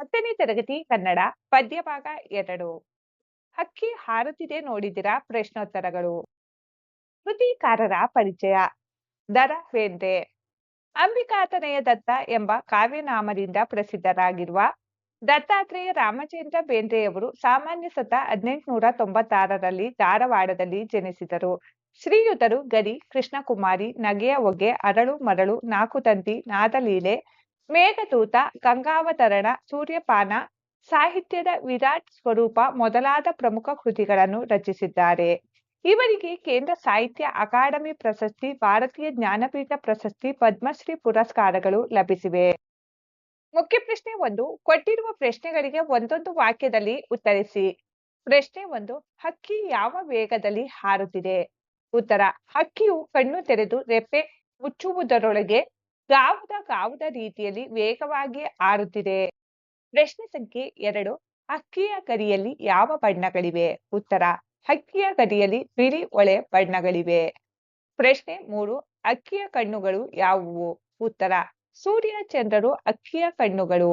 ಹತ್ತನೇ ತರಗತಿ ಕನ್ನಡ ಪದ್ಯ ಭಾಗ ಎರಡು. ಹಕ್ಕಿ ಹಾರುತ್ತಿದೆ ನೋಡಿದಿರ ಪ್ರಶ್ನೋತ್ತರಗಳು. ಕೃತಿಕಾರರ ಪರಿಚಯ. ದರ ಬೇಂದ್ರೆ ಅಂಬಿಕಾತನಯ ದತ್ತ ಎಂಬ ಕಾವ್ಯನಾಮದಿಂದ ಪ್ರಸಿದ್ಧರಾಗಿರುವ ದತ್ತಾತ್ರೇಯ ರಾಮಚಂದ್ರ ಬೇಂದ್ರೆಯವರು ಸಾಮಾನ್ಯ ಸತ ಹದಿನೆಂಟುನೂರ ತೊಂಬತ್ತಾರರಲ್ಲಿ ಧಾರವಾಡದಲ್ಲಿ ಜನಿಸಿದರು. ಶ್ರೀಯುತರು ಗರಿ, ಕೃಷ್ಣಕುಮಾರಿ, ನಗೆಯ ಹೊಗೆ, ಅರಳು, ಮರಳು ನಾಕುತಂತಿ ನಾದಲೀಲೆ ಮೇಘದೂತ, ಗಂಗಾವತರಣ, ಸೂರ್ಯಪಾನ, ಸಾಹಿತ್ಯದ ವಿರಾಟ್ ಸ್ವರೂಪ ಮೊದಲಾದ ಪ್ರಮುಖ ಕೃತಿಗಳನ್ನು ರಚಿಸಿದ್ದಾರೆ. ಇವರಿಗೆ ಕೇಂದ್ರ ಸಾಹಿತ್ಯ ಅಕಾಡೆಮಿ ಪ್ರಶಸ್ತಿ, ಭಾರತೀಯ ಜ್ಞಾನಪೀಠ ಪ್ರಶಸ್ತಿ, ಪದ್ಮಶ್ರೀ ಪುರಸ್ಕಾರಗಳು ಲಭಿಸಿವೆ. ಮುಖ್ಯ ಪ್ರಶ್ನೆ ಒಂದು, ಕೊಟ್ಟಿರುವ ಪ್ರಶ್ನೆಗಳಿಗೆ ಒಂದೊಂದು ವಾಕ್ಯದಲ್ಲಿ ಉತ್ತರಿಸಿ. ಪ್ರಶ್ನೆ ಒಂದು, ಹಕ್ಕಿ ಯಾವ ವೇಗದಲ್ಲಿ ಹಾರುತ್ತಿದೆ? ಉತ್ತರ, ಹಕ್ಕಿಯು ಕಣ್ಣು ತೆರೆದು ರೆಪ್ಪೆ ಮುಚ್ಚುವುದರೊಳಗೆ ಗಾವುದ ಗಾವುದ ರೀತಿಯಲ್ಲಿ ವೇಗವಾಗಿ ಆರುತ್ತಿದೆ. ಪ್ರಶ್ನೆ ಸಂಖ್ಯೆ ಎರಡು, ಅಕ್ಕಿಯ ಕರಿಯಲ್ಲಿ ಯಾವ ಬಣ್ಣಗಳಿವೆ? ಉತ್ತರ, ಅಕ್ಕಿಯ ಗರಿಯಲ್ಲಿ ಬಿಳಿ ಒಳೆ ಬಣ್ಣಗಳಿವೆ. ಪ್ರಶ್ನೆ ಮೂರು, ಅಕ್ಕಿಯ ಕಣ್ಣುಗಳು ಯಾವುವು? ಉತ್ತರ, ಸೂರ್ಯ, ಚಂದ್ರರು ಅಕ್ಕಿಯ ಕಣ್ಣುಗಳು.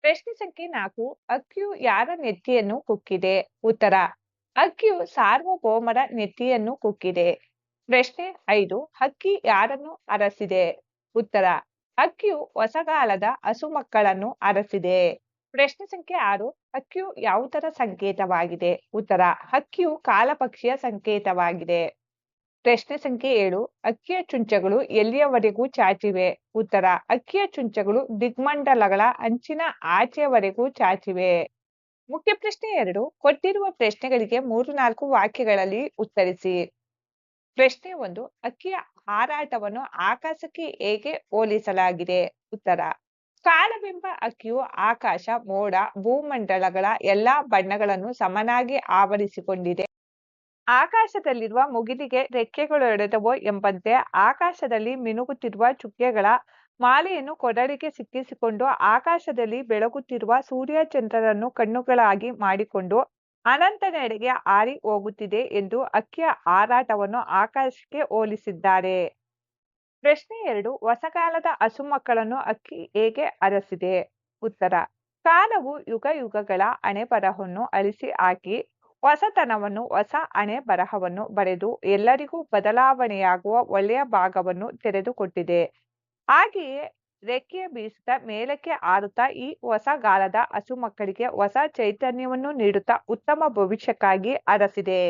ಪ್ರಶ್ನೆ ಸಂಖ್ಯೆ ನಾಲ್ಕು, ಅಕ್ಕಿಯು ಯಾರ ನೆತ್ತಿಯನ್ನು ಕುಕ್ಕಿದೆ? ಉತ್ತರ, ಅಕ್ಕಿಯು ಸಾರ್ವಭೌಮರ ನೆತ್ತಿಯನ್ನು ಕುಕ್ಕಿದೆ. ಪ್ರಶ್ನೆ ಐದು ಹಕ್ಕಿ ಯಾರನ್ನು ಅರಸಿದೆ? ಉತ್ತರ ಅಕ್ಕಿಯು ಹೊಸಗಾಲದ ಹಸುಮಕ್ಕಳನ್ನು ಅರಸಿದೆ. ಪ್ರಶ್ನೆ ಸಂಖ್ಯೆ ಆರು ಅಕ್ಕಿಯು ಯಾವುದರ ಸಂಕೇತವಾಗಿದೆ? ಉತ್ತರ, ಹಕ್ಕಿಯು ಕಾಲಪಕ್ಷಿಯ ಸಂಕೇತವಾಗಿದೆ. ಪ್ರಶ್ನೆ ಸಂಖ್ಯೆ ಏಳು ಅಕ್ಕಿಯ ಚುಂಚಗಳು ಎಲ್ಲಿಯವರೆಗೂ ಚಾಚಿವೆ? ಉತ್ತರ ಅಕ್ಕಿಯ ಚುಂಚಗಳು ದಿಗ್ಮಂಡಲಗಳ ಅಂಚಿನ ಆಚೆಯವರೆಗೂ ಚಾಚಿವೆ. ಮುಖ್ಯ ಪ್ರಶ್ನೆ ಎರಡು, ಕೊಟ್ಟಿರುವ ಪ್ರಶ್ನೆಗಳಿಗೆ ಮೂರು ನಾಲ್ಕು ವಾಕ್ಯಗಳಲ್ಲಿ ಉತ್ತರಿಸಿ. ಪ್ರಶ್ನೆ ಒಂದು ಅಕ್ಕಿಯ ಹಾರಾಟವನ್ನು ಆಕಾಶಕ್ಕೆ ಹೇಗೆ ಹೋಲಿಸಲಾಗಿದೆ? ಉತ್ತರ. ಕಾಲವೆಂಬ ಅಕ್ಕಿಯು ಆಕಾಶ, ಮೋಡ, ಭೂಮಂಡಲಗಳ ಎಲ್ಲಾ ಬಣ್ಣಗಳನ್ನು ಸಮನಾಗಿ ಆವರಿಸಿಕೊಂಡಿದೆ. ಆಕಾಶದಲ್ಲಿರುವ ಮುಗಿಲಿಗೆ ರೆಕ್ಕೆಗಳೊಡೆದವೋ ಎಂಬಂತೆ ಆಕಾಶದಲ್ಲಿ ಮಿನುಗುತ್ತಿರುವ ಚುಕ್ಕೆಗಳ ಮಾಲೆಯನ್ನು ಕೊಡಲಿಗೆ ಸಿಕ್ಕಿಸಿಕೊಂಡು ಆಕಾಶದಲ್ಲಿ ಬೆಳಗುತ್ತಿರುವ ಸೂರ್ಯ ಚಂದ್ರರನ್ನು ಕಣ್ಣುಗಳಾಗಿ ಮಾಡಿಕೊಂಡು ಅನಂತನೆಡೆಗೆ ಹಾರಿ ಹೋಗುತ್ತಿದೆ ಎಂದು ಅಕ್ಕಿಯ ಹಾರಾಟವನ್ನು ಆಕಾಶಕ್ಕೆ ಹೋಲಿಸಿದ್ದಾರೆ. ಪ್ರಶ್ನೆ ಎರಡು, ಹೊಸಕಾಲದ ಹಸುಮಕ್ಕಳನ್ನು ಅಕ್ಕಿ ಹೇಗೆ ಅರಸಿದೆ? ಉತ್ತರ, ಕಾಲವು ಯುಗ ಯುಗಗಳ ಹಣೆ ಬರಹವನ್ನು ಅಳಿಸಿ ಹಾಕಿ, ಹೊಸತನವನ್ನು, ಹೊಸ ಹಣೆ ಬರಹವನ್ನು ಬರೆದು ಎಲ್ಲರಿಗೂ ಬದಲಾವಣೆಯಾಗುವ ಒಳ್ಳೆಯ ಭಾಗವನ್ನು ತೆರೆದುಕೊಟ್ಟಿದೆ. ಹಾಗೆಯೇ ರೆಕ್ಕೆ ಬೀಸುತ್ತ ಮೇಲಕ್ಕೆ ಹಾರುತ್ತಾ ಈ ಹೊಸಗಾಲದ ಹಸು ಮಕ್ಕಳಿಗೆ ಹೊಸ ಚೈತನ್ಯವನ್ನು ನೀಡುತ್ತಾ ಉತ್ತಮ ಭವಿಷ್ಯಕ್ಕಾಗಿ ಅರಸಿದೆ.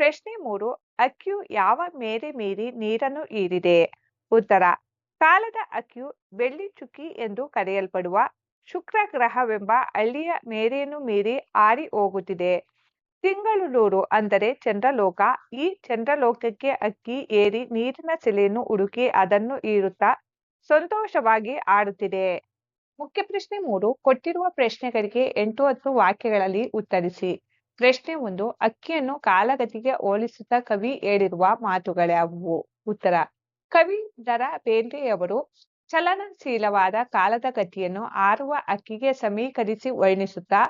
ಪ್ರಶ್ನೆ ಮೂರು, ಅಕ್ಕಿಯು ಯಾವ ಮೇರೆ ಮೀರಿ ನೀರನ್ನು ಹೀರಿದೆ? ಉತ್ತರ, ಕಾಲದ ಅಕ್ಕಿಯು ಬೆಳ್ಳಿ ಚುಕ್ಕಿ ಎಂದು ಕರೆಯಲ್ಪಡುವ ಶುಕ್ರ ಗ್ರಹವೆಂಬ ಹಳ್ಳಿಯ ಮೇರೆಯನ್ನು ಮೀರಿ ಹಾರಿ ಹೋಗುತ್ತಿದೆ. ತಿಂಗಳೂರು ಅಂದರೆ ಚಂದ್ರಲೋಕ, ಈ ಚಂದ್ರಲೋಕಕ್ಕೆ ಅಕ್ಕಿ ಏರಿ ನೀರಿನ ಸೆಲೆಯನ್ನು ಹುಡುಕಿ ಅದನ್ನು ಹೀರುತ್ತಾ ಸಂತೋಷವಾಗಿ ಆಡುತ್ತಿದೆ. ಮುಖ್ಯ ಪ್ರಶ್ನೆ ಮೂರು, ಕೊಟ್ಟಿರುವ ಪ್ರಶ್ನೆಗಳಿಗೆ ಎಂಟು ಹತ್ತು ವಾಕ್ಯಗಳಲ್ಲಿ ಉತ್ತರಿಸಿ. ಪ್ರಶ್ನೆ ಒಂದು, ಅಕ್ಕಿಯನ್ನು ಕಾಲಗತಿಗೆ ಹೋಲಿಸುತ್ತಾ ಕವಿ ಹೇಳಿರುವ ಮಾತುಗಳ್ಯಾವುವು ಉತ್ತರ, ಕವಿ ದರ ಬೇಂದ್ರೆಯವರು ಚಲನಶೀಲವಾದ ಕಾಲದ ಗತಿಯನ್ನು ಆರುವ ಅಕ್ಕಿಗೆ ಸಮೀಕರಿಸಿ ವರ್ಣಿಸುತ್ತಾ,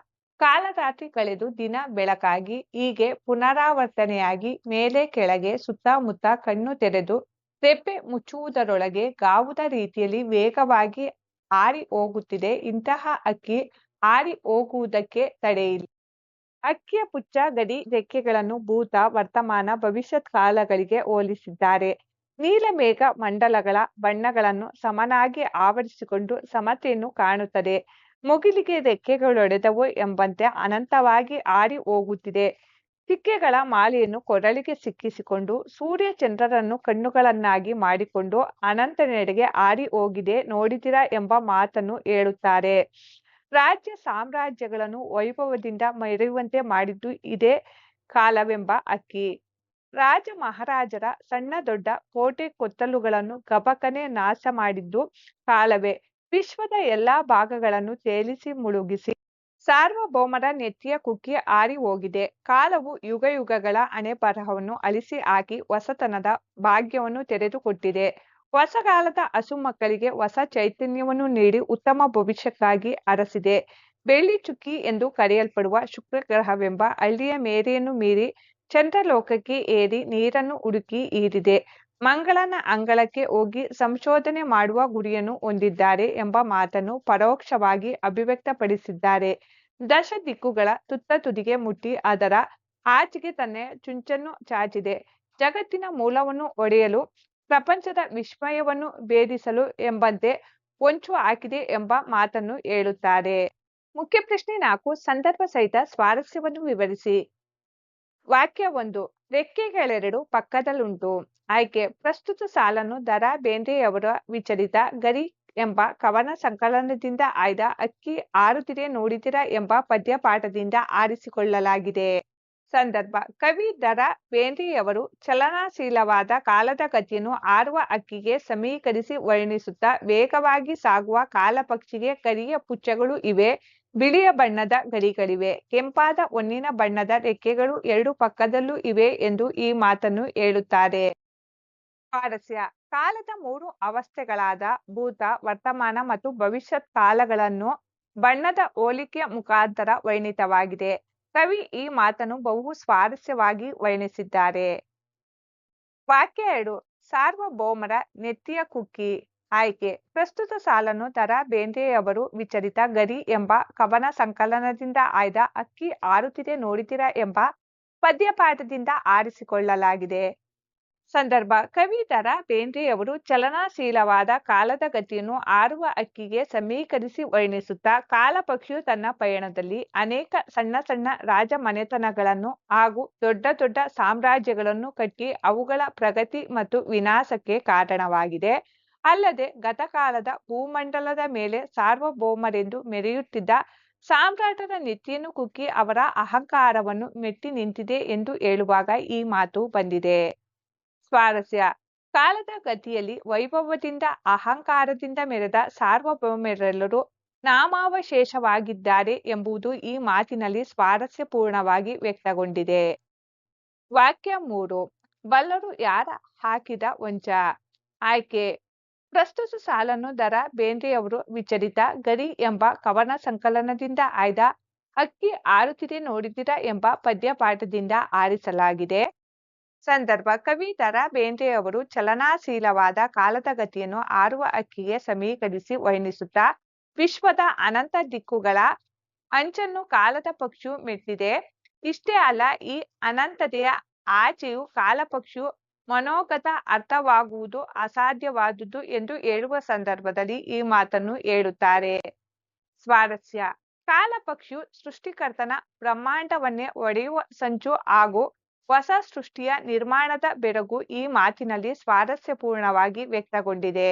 ಕಾಲರಾತ್ರಿ ಕಳೆದು ದಿನ ಬೆಳಕಾಗಿ, ಹೀಗೆ ಪುನರಾವರ್ತನೆಯಾಗಿ ಮೇಲೆ ಕೆಳಗೆ ಸುತ್ತಮುತ್ತ ಕಣ್ಣು ತೆರೆದು ರೆಪ್ಪೆ ಮುಚ್ಚುವುದರೊಳಗೆ ಗಾವುದ ರೀತಿಯಲ್ಲಿ ವೇಗವಾಗಿ ಆರಿ ಹೋಗುತ್ತಿದೆ. ಇಂತಹ ಅಕ್ಕಿ ಆರಿ ಹೋಗುವುದಕ್ಕೆ ತಡೆಯಿಲ್ಲ ಅಕ್ಕಿಯ ಪುಚ್ಚ ಗಡಿ ರೆಕ್ಕೆಗಳನ್ನು ಭೂತ ವರ್ತಮಾನ ಭವಿಷ್ಯತ್ ಕಾಲಗಳಿಗೆ ಹೋಲಿಸಿದ್ದಾರೆ. ನೀಲಮೇಘ ಮಂಡಲಗಳ ಬಣ್ಣಗಳನ್ನು ಸಮನಾಗಿ ಆವರಿಸಿಕೊಂಡು ಸಮತೆಯನ್ನು ಕಾಣುತ್ತದೆ. ಮುಗಿಲಿಗೆ ರೆಕ್ಕೆಗಳೊಡೆದವು ಎಂಬಂತೆ ಅನಂತವಾಗಿ ಆರಿ ಹೋಗುತ್ತಿದೆ. ಚಿಕ್ಕೆಗಳ ಮಾಲೆಯನ್ನು ಕೊರಳಿಗೆ ಸಿಕ್ಕಿಸಿಕೊಂಡು ಸೂರ್ಯ ಚಂದ್ರರನ್ನು ಕಣ್ಣುಗಳನ್ನಾಗಿ ಮಾಡಿಕೊಂಡು ಅನಂತನೆಡೆಗೆ ಆರಿ ಹೋಗಿದೆ ನೋಡಿದಿರಾ ಎಂಬ ಮಾತನ್ನು ಹೇಳುತ್ತಾರೆ. ರಾಜ್ಯ ಸಾಮ್ರಾಜ್ಯಗಳನ್ನು ವೈಭವದಿಂದ ಮೆರೆಯುವಂತೆ ಮಾಡಿದ್ದು ಇದೇ ಕಾಲವೆಂಬ ಅಕ್ಕಿ. ರಾಜ ಮಹಾರಾಜರ ಸಣ್ಣ ದೊಡ್ಡ ಕೋಟೆ ಕೊತ್ತಲುಗಳನ್ನು ಗಬಕನೆ ನಾಶ ಮಾಡಿದ್ದು ಕಾಲವೇ. ವಿಶ್ವದ ಎಲ್ಲಾ ಭಾಗಗಳನ್ನು ತೇಲಿಸಿ ಮುಳುಗಿಸಿ ಸಾರ್ವಭೌಮರ ನೆತ್ತಿಯ ಕುಕ್ಕಿ ಆರಿ ಹೋಗಿದೆ. ಕಾಲವು ಯುಗ ಯುಗಗಳ ಹಣೆ ಬರಹವನ್ನು ಅಳಿಸಿ ಹಾಕಿ ಹೊಸತನದ ಭಾಗ್ಯವನ್ನು ತೆರೆದುಕೊಟ್ಟಿದೆ. ಹೊಸಗಾಲದ ಹಸು ಮಕ್ಕಳಿಗೆ ಹೊಸ ಚೈತನ್ಯವನ್ನು ನೀಡಿ ಉತ್ತಮ ಭವಿಷ್ಯಕ್ಕಾಗಿ ಅರಸಿದೆ. ಬೆಳ್ಳಿ ಚುಕ್ಕಿ ಎಂದು ಕರೆಯಲ್ಪಡುವ ಶುಕ್ರಗ್ರಹವೆಂಬ ಹಳ್ಳಿಯ ಮೇರೆಯನ್ನು ಮೀರಿ ಚಂದ್ರಲೋಕಕ್ಕೆ ಏರಿ ನೀರನ್ನು ಹುಡುಕಿ ಈರಿದೆ. ಮಂಗಳನ ಅಂಗಳಕ್ಕೆ ಹೋಗಿ ಸಂಶೋಧನೆ ಮಾಡುವ ಗುರಿಯನ್ನು ಹೊಂದಿದ್ದಾರೆ ಎಂಬ ಮಾತನ್ನು ಪರೋಕ್ಷವಾಗಿ ಅಭಿವ್ಯಕ್ತಪಡಿಸಿದ್ದಾರೆ. ದಶ ದಿಕ್ಕುಗಳ ತುತ್ತ ತುದಿಗೆ ಮುಟ್ಟಿ ಅದರ ಆಚೆಗೆ ತನ್ನ ಚುಂಚನ್ನು ಚಾಚಿದೆ. ಜಗತ್ತಿನ ಮೂಲವನ್ನು ಒಡೆಯಲು, ಪ್ರಪಂಚದ ವಿಸ್ಮಯವನ್ನು ಭೇದಿಸಲು ಎಂಬಂತೆ ಹೊಂಚು ಹಾಕಿದೆ ಎಂಬ ಮಾತನ್ನು ಹೇಳುತ್ತಾರೆ. ಮುಖ್ಯ ಪ್ರಶ್ನೆ ನಾಲ್ಕು, ಸಂದರ್ಭ ಸಹಿತ ಸ್ವಾರಸ್ಯವನ್ನು ವಿವರಿಸಿ. ವಾಕ್ಯ ಒಂದು, ರೆಕ್ಕೆಗಳೆರಡು ಪಕ್ಕದಲ್ಲುಂಟು. ಆಯ್ಕೆ, ಪ್ರಸ್ತುತ ಸಾಲನ್ನು ದರಾ ಬೇಂದ್ರೆಯವರ ವಿಚಲಿತ ಗರಿ ಎಂಬ ಕವನ ಸಂಕಲನದಿಂದ ಆಯ್ದ ಅಕ್ಕಿ ಆರುತಿರೆ ನೋಡಿದಿರ ಎಂಬ ಪದ್ಯ ಪಾಠದಿಂದ ಆರಿಸಿಕೊಳ್ಳಲಾಗಿದೆ. ಸಂದರ್ಭ, ಕವಿ ದರ ಬೇಂದ್ರೆಯವರು ಚಲನಶೀಲವಾದ ಕಾಲದ ಗತಿಯನ್ನು ಆರುವ ಅಕ್ಕಿಗೆ ಸಮೀಕರಿಸಿ ವರ್ಣಿಸುತ್ತಾ ವೇಗವಾಗಿ ಸಾಗುವ ಕಾಲಪಕ್ಷಿಗೆ ಕರಿಯ ಪುಚ್ಚಗಳು ಇವೆ, ಬಿಳಿಯ ಬಣ್ಣದ ಗರಿಗಳಿವೆ, ಕೆಂಪಾದ ಹೊನ್ನಿನ ಬಣ್ಣದ ರೆಕ್ಕೆಗಳು ಎರಡು ಪಕ್ಕದಲ್ಲೂ ಇವೆ ಎಂದು ಈ ಮಾತನ್ನು ಹೇಳುತ್ತಾರೆ. ಸ್ವಾರಸ್ಯ ಕಾಲದ ಮೂರು ಅವಸ್ಥೆಗಳಾದ ಭೂತ, ವರ್ತಮಾನ ಮತ್ತು ಭವಿಷ್ಯತ್ ಕಾಲಗಳನ್ನು ಬಣ್ಣದ ಹೋಲಿಕೆಯ ಮುಖಾಂತರ ವರ್ಣಿತವಾಗಿದೆ. ಕವಿ ಈ ಮಾತನ್ನು ಬಹು ಸ್ವಾರಸ್ಯವಾಗಿ ವರ್ಣಿಸಿದ್ದಾರೆ. ವಾಕ್ಯ ಎರಡು, ಸಾರ್ವಭೌಮರ ನೆತ್ತಿಯ ಕುಕ್ಕಿ ಆಯ್ಕೆ, ಪ್ರಸ್ತುತ ಸಾಲನ್ನು ದರ ಬೇಂದ್ರೆಯವರು ವಿಚರಿತ ಗರಿ ಎಂಬ ಕವನ ಸಂಕಲನದಿಂದ ಆಯ್ದ ಅಕ್ಕಿ ಆರುತ್ತಿದೆ ನೋಡಿದಿರ ಎಂಬ ಪದ್ಯಪಾಠದಿಂದ ಆರಿಸಿಕೊಳ್ಳಲಾಗಿದೆ. ಸಂದರ್ಭ. ಕವಿ ದರಾ ಬೇಂದ್ರೆಯವರು ಚಲನಶೀಲವಾದ ಕಾಲದ ಗತಿಯನ್ನು ಆರುವ ಅಕ್ಕಿಗೆ ಸಮೀಕರಿಸಿ ವರ್ಣಿಸುತ್ತಾ ಕಾಲಪಕ್ಷಿಯು ತನ್ನ ಪಯಣದಲ್ಲಿ ಅನೇಕ ಸಣ್ಣ ಸಣ್ಣ ರಾಜ ಮನೆತನಗಳನ್ನು ಹಾಗೂ ದೊಡ್ಡ ದೊಡ್ಡ ಸಾಮ್ರಾಜ್ಯಗಳನ್ನು ಕಟ್ಟಿ ಅವುಗಳ ಪ್ರಗತಿ ಮತ್ತು ವಿನಾಶಕ್ಕೆ ಕಾರಣವಾಗಿದೆ. ಅಲ್ಲದೆ ಗತಕಾಲದ ಭೂಮಂಡಲದ ಮೇಲೆ ಸಾರ್ವಭೌಮರೆಂದು ಮೆರೆಯುತ್ತಿದ್ದ ಸಾಮ್ರಾಟರ ನೆತ್ತಿಯನ್ನು ಕುಕ್ಕಿ ಅವರ ಅಹಂಕಾರವನ್ನು ಮೆಟ್ಟಿ ನಿಂತಿದೆ ಎಂದು ಹೇಳುವಾಗ ಈ ಮಾತು ಬಂದಿದೆ. ಸ್ವಾರಸ್ಯ. ಕಾಲದ ಗತಿಯಲ್ಲಿ ವೈಭವದಿಂದ, ಅಹಂಕಾರದಿಂದ ಮೆರೆದ ಸಾರ್ವಭೌಮರೆಲ್ಲರೂ ನಾಮಾವಶೇಷವಾಗಿದ್ದಾರೆ ಎಂಬುದು ಈ ಮಾತಿನಲ್ಲಿ ಸ್ವಾರಸ್ಯಪೂರ್ಣವಾಗಿ ವ್ಯಕ್ತಗೊಂಡಿದೆ. ವಾಕ್ಯ ಮೂರು, ಬಲ್ಲರು ಯಾರ ಹಾಕಿದ ವಂಚ? ಆಯ್ಕೆ, ಪ್ರಸ್ತುತ ಸಾಲನ್ನು ದರ ಬೇಂದ್ರೆಯವರು ವಿಚರಿತ ಗರಿ ಎಂಬ ಕವನ ಸಂಕಲನದಿಂದ ಆಯ್ದ ಅಕ್ಕಿ ಆರುತ್ತಿದೆ ನೋಡಿದಿರ ಎಂಬ ಪದ್ಯಪಾಠದಿಂದ ಆರಿಸಲಾಗಿದೆ. ಸಂದರ್ಭ ಕವಿ ದರಾ ಬೇಂದ್ರೆಯವರು ಚಲನಾಶೀಲವಾದ ಕಾಲದ ಗತಿಯನ್ನು ಆರುವ ಅಕ್ಕಿಗೆ ಸಮೀಕರಿಸಿ ವರ್ಣಿಸುತ್ತಾ, ವಿಶ್ವದ ಅನಂತ ದಿಕ್ಕುಗಳ ಅಂಚನ್ನು ಕಾಲದ ಪಕ್ಷು ಮೆಟ್ಟಿದೆ. ಇಷ್ಟೇ ಅಲ್ಲ, ಈ ಅನಂತತೆಯ ಆಚೆಯು ಕಾಲಪಕ್ಷಿಯು ಮನೋಗತ ಅರ್ಥವಾಗುವುದು ಅಸಾಧ್ಯವಾದುದು ಎಂದು ಹೇಳುವ ಸಂದರ್ಭದಲ್ಲಿ ಈ ಮಾತನ್ನು ಹೇಳುತ್ತಾರೆ. ಸ್ವಾರಸ್ಯ. ಕಾಲಪಕ್ಷಿಯು ಸೃಷ್ಟಿಕರ್ತನ ಬ್ರಹ್ಮಾಂಡವನ್ನೇ ಒಡೆಯುವ ಸಂಚು ಹಾಗೂ ಹೊಸ ಸೃಷ್ಟಿಯ ನಿರ್ಮಾಣದ ಬೆರಗು ಈ ಮಾತಿನಲ್ಲಿ ಸ್ವಾರಸ್ಯಪೂರ್ಣವಾಗಿ ವ್ಯಕ್ತಗೊಂಡಿದೆ.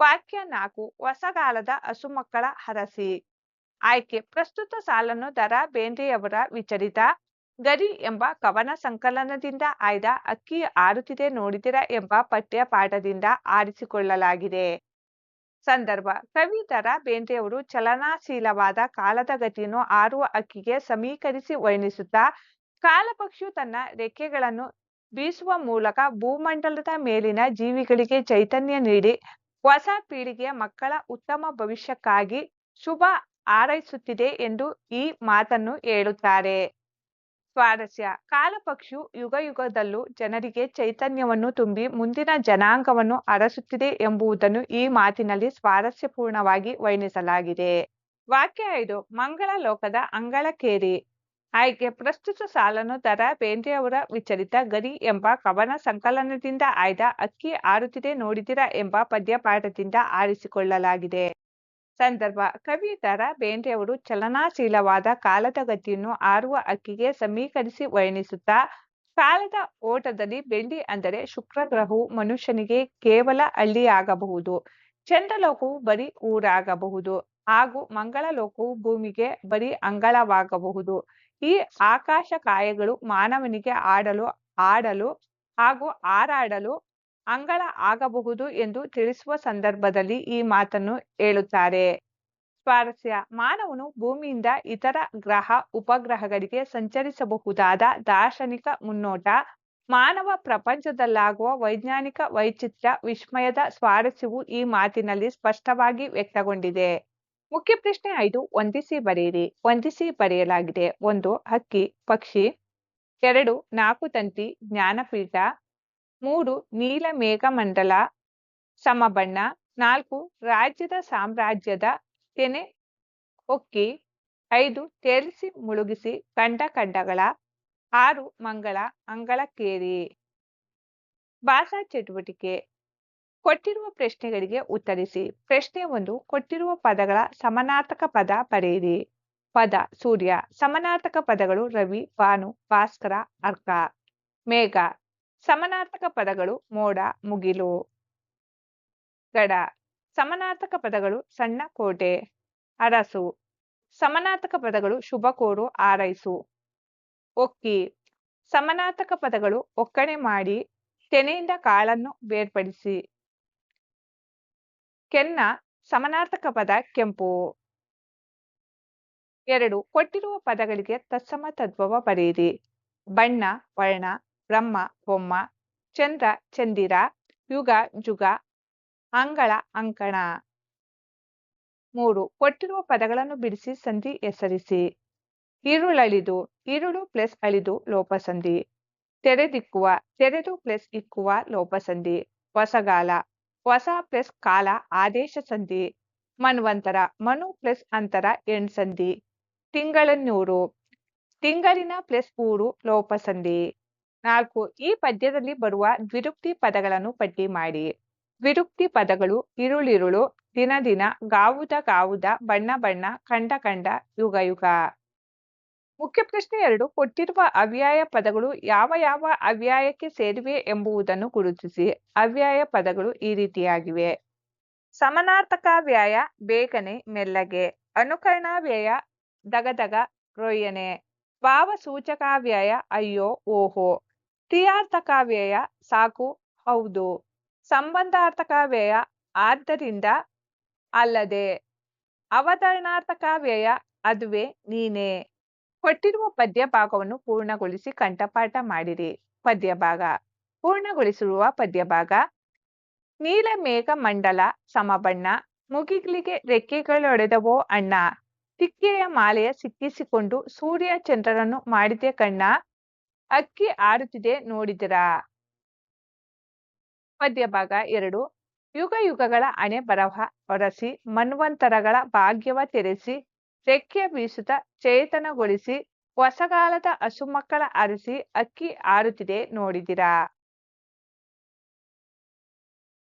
ವಾಕ್ಯ ನಾಲ್ಕು, ಹೊಸಗಾಲದ ಹಸುಮಕ್ಕಳ ಹರಸಿ. ಆಯ್ಕೆ, ಪ್ರಸ್ತುತ ಸಾಲನ್ನು ದರ ಬೇಂದ್ರೆಯವರ ವಿಚರಿತ. ಗರಿ ಎಂಬ ಕವನ ಸಂಕಲನದಿಂದ ಆಯ್ದ ಅಕ್ಕಿ ಆರುತ್ತಿದೆ ನೋಡಿದಿರ ಎಂಬ ಪಠ್ಯ ಪಾಠದಿಂದ ಆರಿಸಿಕೊಳ್ಳಲಾಗಿದೆ. ಸಂದರ್ಭ, ಕವಿ ದರ ಬೇಂದ್ರೆಯವರು ಚಲನಾಶೀಲವಾದ ಕಾಲದ ಗತಿಯನ್ನು ಆರುವ ಅಕ್ಕಿಗೆ ಸಮೀಕರಿಸಿ ವರ್ಣಿಸುತ್ತಾ ಕಾಲಪಕ್ಷಿಯು ತನ್ನ ರೆಕ್ಕೆಗಳನ್ನು ಬೀಸುವ ಮೂಲಕ ಭೂಮಂಡಲದ ಮೇಲಿನ ಜೀವಿಗಳಿಗೆ ಚೈತನ್ಯ ನೀಡಿ ಹೊಸ ಪೀಳಿಗೆಯ ಮಕ್ಕಳ ಉತ್ತಮ ಭವಿಷ್ಯಕ್ಕಾಗಿ ಶುಭ ಹಾರೈಸುತ್ತಿದೆ ಎಂದು ಈ ಮಾತನ್ನು ಹೇಳುತ್ತಾರೆ. ಸ್ವಾರಸ್ಯ. ಕಾಲಪಕ್ಷಿಯು ಯುಗ ಯುಗದಲ್ಲೂ ಜನರಿಗೆ ಚೈತನ್ಯವನ್ನು ತುಂಬಿ ಮುಂದಿನ ಜನಾಂಗವನ್ನು ಅರಸುತ್ತಿದೆ ಎಂಬುದನ್ನು ಈ ಮಾತಿನಲ್ಲಿ ಸ್ವಾರಸ್ಯಪೂರ್ಣವಾಗಿ ವರ್ಣಿಸಲಾಗಿದೆ. ವಾಕ್ಯ ಐದು. ಮಂಗಳ ಲೋಕದ ಅಂಗಳಕೇರಿ ಆಯ್ಕೆ ಪ್ರಸ್ತುತ ಸಾಲನ್ನು ದರ, ಬೇಂದ್ರೆಯವರ ವಿಚಲಿತ ಗರಿ ಎಂಬ ಕವನ ಸಂಕಲನದಿಂದ ಆಯ್ದ ಅಕ್ಕಿ ಆರುತ್ತಿದೆ ನೋಡಿದಿರ ಎಂಬ ಪದ್ಯಪಾಠದಿಂದ ಆರಿಸಿಕೊಳ್ಳಲಾಗಿದೆ. ಸಂದರ್ಭ, ಕವಿ ದರ, ಬೇಂದ್ರೆಯವರು ಚಲನಾಶೀಲವಾದ ಕಾಲದ ಗತಿಯನ್ನು ಆರುವ ಅಕ್ಕಿಗೆ ಸಮೀಕರಿಸಿ ವರ್ಣಿಸುತ್ತಾ ಕಾಲದ ಓಟದಲ್ಲಿ ಬೆಳ್ಳಿ ಅಂದರೆ ಶುಕ್ರ ಗ್ರಹವು ಮನುಷ್ಯನಿಗೆ ಕೇವಲ ಹಳ್ಳಿಯಾಗಬಹುದು, ಚಂದ್ರಲೋಕವು ಬರೀ ಊರಾಗಬಹುದು ಹಾಗೂ ಮಂಗಳ ಲೋಕವು ಭೂಮಿಗೆ ಬರೀ ಅಂಗಳವಾಗಬಹುದು. ಈ ಆಕಾಶ ಕಾಯಗಳು ಮಾನವನಿಗೆ ಆಡಲು ಆಡಲು ಹಾಗೂ ಹಾರಾಡಲು ಅಂಗಳ ಆಗಬಹುದು ಎಂದು ತಿಳಿಸುವ ಸಂದರ್ಭದಲ್ಲಿ ಈ ಮಾತನ್ನು ಹೇಳುತ್ತಾರೆ. ಸ್ವಾರಸ್ಯ. ಮಾನವನು ಭೂಮಿಯಿಂದ ಇತರ ಗ್ರಹ, ಉಪಗ್ರಹಗಳಿಗೆ ಸಂಚರಿಸಬಹುದಾದ ದಾರ್ಶನಿಕ ಮುನ್ನೋಟ, ಮಾನವ ಪ್ರಪಂಚದಲ್ಲಾಗುವ ವೈಜ್ಞಾನಿಕ ವೈಚಿತ್ರ್ಯ, ವಿಸ್ಮಯದ ಸ್ವಾರಸ್ಯವು ಈ ಮಾತಿನಲ್ಲಿ ಸ್ಪಷ್ಟವಾಗಿ ವ್ಯಕ್ತಗೊಂಡಿದೆ. ಮುಖ್ಯ ಪ್ರಶ್ನೆ ಐದು. ಹೊಂದಿಸಿ ಬರೆಯಿರಿ. ಹೊಂದಿಸಿ ಬರೆಯಲಾಗಿದೆ. ಒಂದು, ಹಕ್ಕಿ. ಪಕ್ಷಿ. ಎರಡು, ನಾಲ್ಕು ತಂತಿ. ಜ್ಞಾನಪೀಠ. ಮೂರು, ನೀಲ ಮೇಘಮಂಡಲ. ಸಮಬಣ್ಣ. ನಾಲ್ಕು, ರಾಜ್ಯದ ಸಾಮ್ರಾಜ್ಯದ ತೆನೆ ಹೊಕ್ಕಿ. ಐದು ತೇರಿಸಿ ಮುಳುಗಿಸಿ ಕಂಡ ಕಂಡಗಳ ಆರು, ಮಂಗಳ ಅಂಗಳಕ್ಕೇರಿ. ಭಾಷಾ ಚಟುವಟಿಕೆ. ಕೊಟ್ಟಿರುವ ಪ್ರಶ್ನೆಗಳಿಗೆ ಉತ್ತರಿಸಿ. ಪ್ರಶ್ನೆ ಒಂದು, ಕೊಟ್ಟಿರುವ ಪದಗಳ ಸಮಾನಾರ್ಥಕ ಪದ ಬರೆಯಿರಿ. ಪದ, ಸೂರ್ಯ. ಸಮಾನಾರ್ಥಕ ಪದಗಳು ರವಿ, ಭಾನು, ಭಾಸ್ಕರ, ಅರ್ಕ. ಮೇಘ. ಸಮಾನಾರ್ಥಕ ಪದಗಳು ಮೋಡ, ಮುಗಿಲು. ಗಡ. ಸಮಾನಾರ್ಥಕ ಪದಗಳು ಸಣ್ಣ ಕೋಟೆ. ಅರಸು. ಸಮಾನಾರ್ಥಕ ಪದಗಳು ಶುಭ ಕೋರು ಆರೈಸು. ಒಕ್ಕಿ. ಸಮಾನಾರ್ಥಕ ಪದಗಳು ಒಕ್ಕಣೆ ಮಾಡಿ, ತೆನೆಯಿಂದ ಕಾಳನ್ನು ಬೇರ್ಪಡಿಸಿ. ಕೆನ್ನ ಸಮನಾರ್ಥಕ ಪದ ಕೆಂಪು. ಎರಡು, ಕೊಟ್ಟಿರುವ ಪದಗಳಿಗೆ ತತ್ಸಮ ತದ್ಭವ ಬರೆಯಿರಿ. ಬಣ್ಣ, ವರ್ಣ, ಬ್ರಹ್ಮ, ಬೊಮ್ಮ, ಚಂದ್ರ, ಚಂದಿರ, ಯುಗ, ಜುಗ, ಅಂಗಳ, ಅಂಕಣ. ಮೂರು, ಕೊಟ್ಟಿರುವ ಪದಗಳನ್ನು ಬಿಡಿಸಿ ಸಂಧಿ ಹೆಸರಿಸಿ. ಈರುಳಳಿದು ಈರುಳು ಪ್ಲಸ್ ಅಳಿದು ಲೋಪಸಂಧಿ. ತೆರೆದಿಕ್ಕುವ, ತೆರೆದು ಪ್ಲಸ್ ಇಕ್ಕುವ ಲೋಪಸಂಧಿ. ಹೊಸಗಾಲ. ಹೊಸ ಪ್ಲಸ್ ಕಾಲ ಆದೇಶ ಸಂಧಿ, ಮನ್ವಂತರ, ಮನು ಪ್ಲಸ್ ಅಂತರ ಎಣ್ಸಂಧಿ ತಿಂಗಳನ್ನೂರು, ತಿಂಗಳಿನ ಪ್ಲಸ್ ಊರು ಲೋಪಸಂಧಿ ನಾಲ್ಕು, ಈ ಪದ್ಯದಲ್ಲಿ ಬರುವ ದ್ವಿರುಕ್ತಿ ಪದಗಳನ್ನು ಪಟ್ಟಿ ಮಾಡಿ. ದ್ವಿರುಕ್ತಿ ಪದಗಳು ಇರುಳಿರುಳು, ದಿನ ದಿನ ಗಾವುದ ಗಾವುದ ಬಣ್ಣ ಬಣ್ಣ, ಕಂಡ ಕಂಡ, ಯುಗ ಯುಗ. ಮುಖ್ಯ ಪ್ರಶ್ನೆ ಎರಡು, ಕೊಟ್ಟಿರುವ ಅವ್ಯಾಯ ಪದಗಳು ಯಾವ ಯಾವ ಅವ್ಯಾಯಕ್ಕೆ ಸೇರಿವೆ ಎಂಬುದನ್ನು ಗುರುತಿಸಿ. ಅವ್ಯಾಯ ಪದಗಳು ಈ ರೀತಿಯಾಗಿವೆ. ಸಮನಾರ್ಥಕ ವ್ಯಯ, ಬೇಗನೆ, ಮೆಲ್ಲಗೆ. ಅನುಕರಣಾವ್ಯಯ ದಗದಗ, ರೊಯ್ಯನೆ. ಭಾವಸೂಚಕಾವ್ಯಯ ಅಯ್ಯೋ, ಓಹೋ. ಕ್ರಿಯಾರ್ಥಕಾವ್ಯಯ ಸಾಕು, ಹೌದು. ಸಂಬಂಧಾರ್ಥಕ ವ್ಯಯ, ಆದ್ದರಿಂದ ಅಲ್ಲದೆ. ಅವತರಣಾರ್ಥಕಾವ್ಯಯ ಅದುವೆ ನೀನೇ. ಕೊಟ್ಟಿರುವ ಪದ್ಯ ಭಾಗವನ್ನು ಪೂರ್ಣಗೊಳಿಸಿ ಕಂಠಪಾಠ ಮಾಡಿರಿ. ಪದ್ಯ ಭಾಗ ಪೂರ್ಣಗೊಳಿಸಿರುವ ಪದ್ಯ ಭಾಗ ನೀಲ ಮೇಘ ಮಂಡಲ ಸಮಬಣ್ಣ. ಮುಗಿಗಳಿಗೆ ರೆಕ್ಕೆಗಳೊಡೆದವೋ ಅಣ್ಣ. ತಿಕ್ಕೆಯ ಮಾಲೆಯ ಸಿಕ್ಕಿಸಿಕೊಂಡು ಸೂರ್ಯ ಚಂದ್ರರನ್ನು ಮಾಡಿದೆ ಕಣ್ಣ. ಅಕ್ಕಿ ಆಡುತ್ತಿದೆ ನೋಡಿದಿರಾ. ಪದ್ಯ ಭಾಗ ಎರಡು. ಯುಗ ಯುಗಗಳ ಅಣೆ ಬರಹ ಹೊರಸಿ ಮನ್ವಂತರಗಳ ಭಾಗ್ಯವ ತೆರೆಸಿ ರೆಕ್ಕೆ ಬೀಸುತ್ತ ಚೇತನಗೊಳಿಸಿ ಹೊಸಗಾಲದ ಹಸುಮಕ್ಕಳ ಅರಸಿ ಅಕ್ಕಿ ಆರುತ್ತಿದೆ ನೋಡಿದಿರಾ?